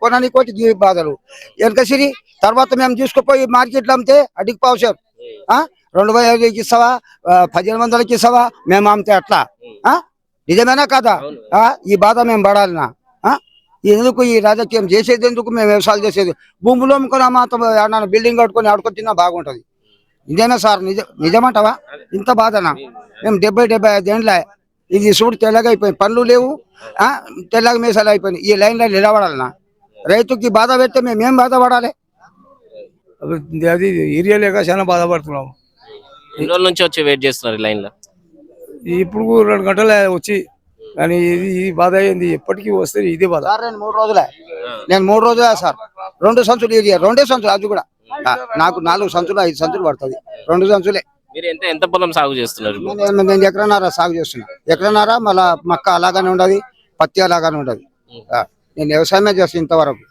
కొనడానికి వచ్చి ఈ బాధలు. వెనక సిరి తర్వాత మేము తీసుకుపోయి మార్కెట్లో అమ్మితే అడిగి పావుసారు రెండు వేల ఐదుకి ఇస్తావా? పదిహేను వందలకి ఇస్తావా? మేము అమ్మితే అట్లా. ఆ? నిజమేనా కాదా? ఆ? ఈ బాధ మేము పడాలనా? ఎందుకు ఈ రాజకీయం చేసేది ఎందుకు? మేము వ్యవసాయాలు చేసేది. భూములు అమ్ముకొని మాత్రం బిల్డింగ్ కట్టుకొని ఆడుకొని తిన్నా బాగుంటది. ఇదేనా సార్? నిజ నిజమంటావా? ఇంత బాధనా? మేము డెబ్బై డెబ్బై ఐదు ఏండ్ల ఇది చూడు తెల్లగా అయిపోయింది. పనులు లేవు. ఆ? తెల్లగా మీసాలు అయిపోయినాయి. ఈ లైన్లో నిలబడాలనా? రైతుకి బాధ పెడితే మేము ఏం బాధపడాలి? అది- అది ఏరియా లేక చాలా బాధపడుతున్నాము. ఎన్ని రోజుల నుంచి వచ్చి వెయిట్ చేస్తున్నారు ఈ లైన్లో ఇప్పుడు రెండు గంటలు వచ్చి కానీ ఇది ఇది బాధ అయింది ఎప్పటికీ వస్తే ఇదే బాధ. సార్ నేను మూడు రోజులే. నేను మూడు రోజులే సార్. రెండు సంచులు ఇది రెండే సంచులు అది కూడా. ఆ, నాకు నాలుగు సంచులు ఐదు సంచులు పడుతుంది. రెండు సంచులే. మీరు ఎంత ఎంత పొలం సాగు చేస్తున్నారు ఇప్పుడు? నేను నేను ఎకరన్నర సాగు చేస్తున్నా. ఎకరన్నర మళ్ళా మక్క అలాగానే ఉండదు పత్తి అలాగానే ఉండదు. ఆ, నేను వ్యవసాయమే చేస్తాను ఇంతవరకు